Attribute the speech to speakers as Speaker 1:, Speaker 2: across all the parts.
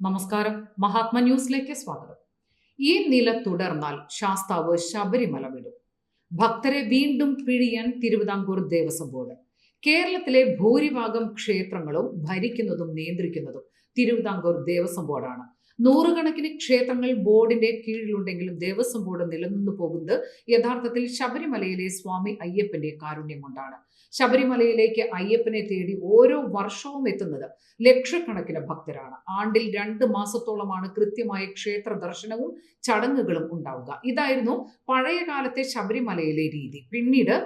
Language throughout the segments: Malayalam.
Speaker 1: നമസ്കാരം. മഹാത്മ ന്യൂസിലേക്ക് സ്വാഗതം. ഈ നില തുടർന്നാൽ ശാസ്താവ് ശബരിമല വിടും. ഭക്തരെ വീണ്ടും പിഴിയാൻ തിരുവിതാംകൂർ ദേവസ്വം ബോർഡ്. കേരളത്തിലെ ഭൂരിഭാഗം ക്ഷേത്രങ്ങളും ഭരിക്കുന്നതും നിയന്ത്രിക്കുന്നതും തിരുവിതാംകൂർ ദേവസ്വം ബോർഡാണ്. നൂറുകണക്കിന് ക്ഷേത്രങ്ങൾ ബോർഡിന്റെ കീഴിലുണ്ടെങ്കിലും ദേവസ്വം ബോർഡ് നിലനിന്നു പോകുന്നത് യഥാർത്ഥത്തിൽ ശബരിമലയിലെ സ്വാമി അയ്യപ്പന്റെ കാരുണ്യം കൊണ്ടാണ്. ശബരിമലയിലേക്ക് അയ്യപ്പനെ തേടി ഓരോ വർഷവും എത്തുന്നത് ലക്ഷക്കണക്കിന് ഭക്തരാണ്. ആണ്ടിൽ രണ്ട് മാസത്തോളമാണ് കൃത്യമായ ക്ഷേത്ര ദർശനവും ചടങ്ങുകളും ഉണ്ടാവുക. ഇതായിരുന്നു പഴയ കാലത്തെ ശബരിമലയിലെ രീതി. പിന്നീട്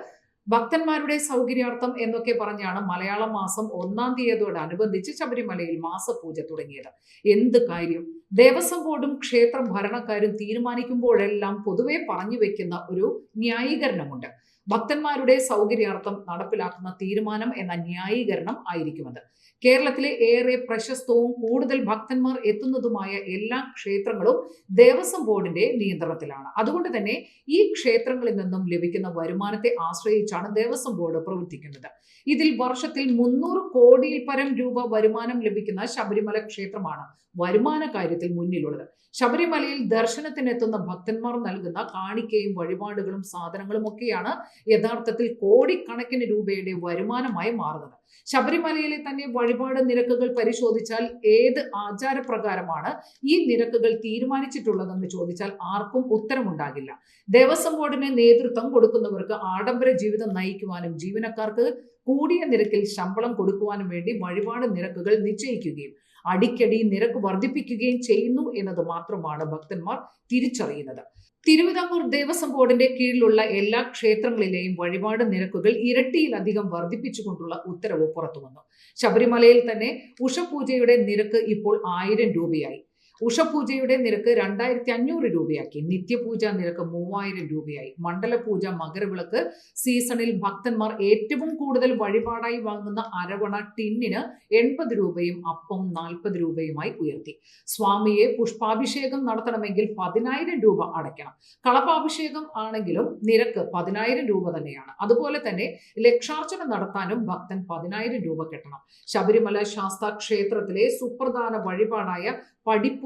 Speaker 1: ഭക്തന്മാരുടെ സൗകര്യാർത്ഥം എന്നൊക്കെ പറഞ്ഞാണ് മലയാള മാസം ഒന്നാം തീയതിയോടനുബന്ധിച്ച് ശബരിമലയിൽ മാസപൂജ തുടങ്ങിയത്. എന്ത് കാര്യം? ദേവസ്വം ബോർഡും ക്ഷേത്ര ഭരണക്കാരും തീരുമാനിക്കുമ്പോഴെല്ലാം പൊതുവെ പറഞ്ഞു വെക്കുന്ന ഒരു ന്യായീകരണമുണ്ട്. ഭക്തന്മാരുടെ സൗകര്യാർത്ഥം നടപ്പിലാക്കുന്ന തീരുമാനം എന്ന ന്യായീകരണം ആയിരിക്കുമത്. കേരളത്തിലെ ഏറെ പ്രശസ്തവും കൂടുതൽ ഭക്തന്മാർ എത്തുന്നതുമായ എല്ലാ ക്ഷേത്രങ്ങളും ദേവസ്വം ബോർഡിന്റെ നിയന്ത്രണത്തിലാണ്. അതുകൊണ്ട് തന്നെ ഈ ക്ഷേത്രങ്ങളിൽ നിന്നും ലഭിക്കുന്ന വരുമാനത്തെ ആശ്രയിച്ചാണ് ദേവസ്വം ബോർഡ് പ്രവർത്തിക്കുന്നത്. ഇതിൽ വർഷത്തിൽ മുന്നൂറ് കോടിയിൽ പരം രൂപ വരുമാനം ലഭിക്കുന്ന ശബരിമല ക്ഷേത്രമാണ് വരുമാന കാര്യത്തിൽ മുന്നിലുള്ളത്. ശബരിമലയിൽ ദർശനത്തിനെത്തുന്ന ഭക്തന്മാർ നൽകുന്ന കാണിക്കയും വഴിപാടുകളും സാധനങ്ങളും ഒക്കെയാണ് യഥാർത്ഥത്തിൽ കോടിക്കണക്കിന് രൂപയുടെ വരുമാനമായി മാറുന്നത്. ശബരിമലയിലെ തന്നെ വഴിപാട് നിരക്കുകൾ പരിശോധിച്ചാൽ ഏത് ആചാരപ്രകാരമാണ് ഈ നിരക്കുകൾ തീരുമാനിച്ചിട്ടുള്ളതെന്ന് ചോദിച്ചാൽ ആർക്കും ഉത്തരമുണ്ടാകില്ല. ദേവസ്വം ബോർഡിന് നേതൃത്വം കൊടുക്കുന്നവർക്ക് ആഡംബര ജീവിതം നയിക്കുവാനും ജീവനക്കാർക്ക് കൂടിയ നിരക്കിൽ ശമ്പളം കൊടുക്കുവാനും വേണ്ടി വഴിപാട് നിരക്കുകൾ നിശ്ചയിക്കുകയും അടിക്കടി നിരക്ക് വർദ്ധിപ്പിക്കുകയും ചെയ്യുന്നു എന്നത് മാത്രമാണ് ഭക്തന്മാർ തിരിച്ചറിയുന്നത്. തിരുവിതാംകൂർ ദേവസ്വം ബോർഡിന്റെ കീഴിലുള്ള എല്ലാ ക്ഷേത്രങ്ങളിലെയും വഴിപാട് നിരക്കുകൾ ഇരട്ടിയിലധികം വർദ്ധിപ്പിച്ചുകൊണ്ടുള്ള ഉത്തരവ് പുറത്തുവന്നു. ശബരിമലയിൽ തന്നെ ഉഷപൂജയുടെ നിരക്ക് ഇപ്പോൾ ആയിരം രൂപയായി. ഉഷപൂജയുടെ നിരക്ക് രണ്ടായിരത്തി അഞ്ഞൂറ് രൂപയാക്കി. നിത്യപൂജ നിരക്ക് മൂവായിരം രൂപയായി. മണ്ഡലപൂജ മകരവിളക്ക് സീസണിൽ ഭക്തന്മാർ ഏറ്റവും കൂടുതൽ വഴിപാടായി വാങ്ങുന്ന അരവണ ടിന്നിന് എൺപത് രൂപയും അപ്പം നാൽപ്പത് രൂപയുമായി ഉയർത്തി. സ്വാമിയെ പുഷ്പാഭിഷേകം നടത്തണമെങ്കിൽ പതിനായിരം രൂപ അടയ്ക്കണം. കളഭാഭിഷേകം ആണെങ്കിലും നിരക്ക് പതിനായിരം രൂപ തന്നെയാണ്. അതുപോലെ തന്നെ ലക്ഷാർച്ചന നടത്താനും ഭക്തൻ പതിനായിരം രൂപ കെട്ടണം. ശബരിമല ശാസ്താ ക്ഷേത്രത്തിലെ സുപ്രധാന വഴിപാടായ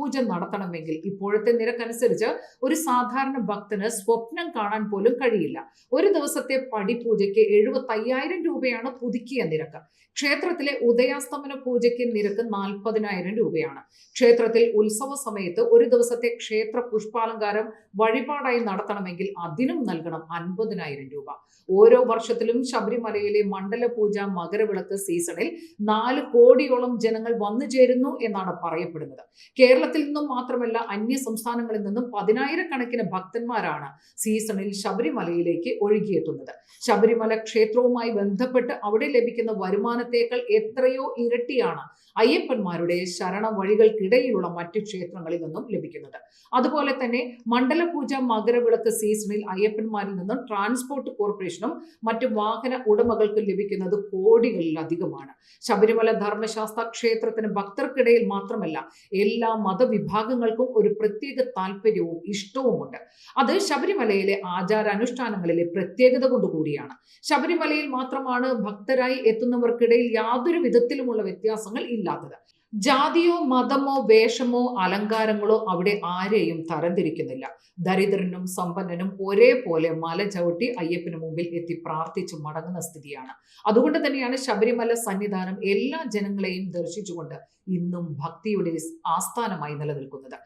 Speaker 1: പടിപ്പൂജ നടത്തണമെങ്കിൽ ഇപ്പോഴത്തെ നിരക്കനുസരിച്ച് ഒരു സാധാരണ ഭക്തന് സ്വപ്നം കാണാൻ പോലും കഴിയില്ല. ഒരു ദിവസത്തെ പടിപൂജയ്ക്ക് എഴുപത്തയ്യായിരം രൂപയാണ് പുതുക്കിയ നിരക്ക്. ക്ഷേത്രത്തിലെ ഉദയാസ്തമന പൂജയ്ക്ക് നിരക്ക് നാൽപ്പതിനായിരം രൂപയാണ്. ക്ഷേത്രത്തിൽ ഉത്സവ സമയത്ത് ഒരു ദിവസത്തെ ക്ഷേത്ര പുഷ്പാലങ്കാരം വഴിപാടായി നടത്തണമെങ്കിൽ അതിനും നൽകണം അൻപതിനായിരം രൂപ. ഓരോ വർഷത്തിലും ശബരിമലയിലെ മണ്ഡല പൂജ മകരവിളക്ക് സീസണിൽ നാല് കോടിയോളം ജനങ്ങൾ വന്നു ചേരുന്നു എന്നാണ് പറയപ്പെടുന്നത്. കേരളത്തിൽ നിന്നും മാത്രമല്ല അന്യ സംസ്ഥാനങ്ങളിൽ നിന്നും പതിനായിരക്കണക്കിന് ഭക്തന്മാരാണ് സീസണിൽ ശബരിമലയിലേക്ക് ഒഴുകിയെത്തുന്നത്. ശബരിമല ക്ഷേത്രവുമായി ബന്ധപ്പെട്ട് അവിടെ ലഭിക്കുന്ന വരുമാനത്തേക്കാൾ എത്രയോ ഇരട്ടിയാണ് അയ്യപ്പന്മാരുടെ ശരണ വഴികൾക്കിടയിലുള്ള മറ്റു ക്ഷേത്രങ്ങളിൽ നിന്നും ലഭിക്കുന്നത്. അതുപോലെ തന്നെ മണ്ഡലപൂജ മകരവിളക്ക് സീസണിൽ അയ്യപ്പന്മാരിൽ നിന്നും ട്രാൻസ്പോർട്ട് കോർപ്പറേഷനും മറ്റു വാഹന ഉടമകൾക്കും ലഭിക്കുന്നത് കോടികളിലധികമാണ്. ശബരിമല ധർമ്മശാസ്ത്ര ക്ഷേത്രത്തിന് ഭക്തർക്കിടയിൽ മാത്രമല്ല എല്ലാ മതവിഭാഗങ്ങൾക്കും ഒരു പ്രത്യേക താല്പര്യവും ഇഷ്ടവുമുണ്ട്. അത് ശബരിമലയിലെ ആചാരാനുഷ്ഠാനങ്ങളിലെ പ്രത്യേകത കൊണ്ടുകൂടിയാണ് ശബരിമലയിൽ മാത്രമാണ് ഭക്തരായി എത്തുന്നവർക്കിടയിൽ യാതൊരു വിധത്തിലുമുള്ള വ്യത്യാസങ്ങൾ ഇല്ലാത്തത്. ജാതിയോ മതമോ വേഷമോ അലങ്കാരങ്ങളോ അവിടെ ആരെയും തരംതിരിക്കുന്നില്ല. ദരിദ്രനും സമ്പന്നനും ഒരേപോലെ മല ചവിട്ടി അയ്യപ്പന് മുമ്പിൽ എത്തി പ്രാർത്ഥിച്ചു മടങ്ങുന്ന സ്ഥിതിയാണ്. അതുകൊണ്ട് തന്നെയാണ് ശബരിമല സന്നിധാനം എല്ലാ ജനങ്ങളെയും ദർശിച്ചുകൊണ്ട് ഇന്നും ഭക്തിയുടെ ആസ്ഥാനമായി നിലനിൽക്കുന്നത്.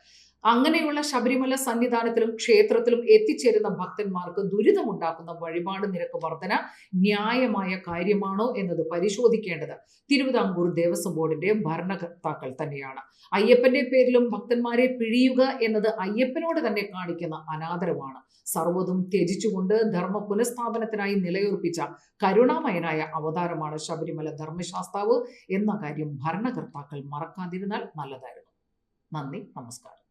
Speaker 1: അങ്ങനെയുള്ള ശബരിമല സന്നിധാനത്തിലും ക്ഷേത്രത്തിലും എത്തിച്ചേരുന്ന ഭക്തന്മാർക്ക് ദുരിതമുണ്ടാക്കുന്ന വഴിപാട് നിരക്ക് വർധന ന്യായമായ കാര്യമാണോ എന്നത് പരിശോധിക്കേണ്ടത്. തിരുവിതാംകൂർ ദേവസ്വം ബോർഡിന്റെ ഭരണകർത്താക്കൾ തന്നെയാണ്. അയ്യപ്പന്റെ പേരിലും ഭക്തന്മാരെ പിഴിയുക എന്നത് അയ്യപ്പനോട് തന്നെ കാണിക്കുന്ന അനാദരമാണ് സർവതും ത്യജിച്ചുകൊണ്ട് ധർമ്മ പുനഃസ്ഥാപനത്തിനായി നിലയുറപ്പിച്ച കരുണാമയനായ അവതാരമാണ് ശബരിമല ധർമ്മശാസ്താവ് എന്ന കാര്യം ഭരണകർത്താക്കൾ മറക്കാതിരുന്നാൽ നല്ലതായിരുന്നു. നന്ദി നമസ്കാരം.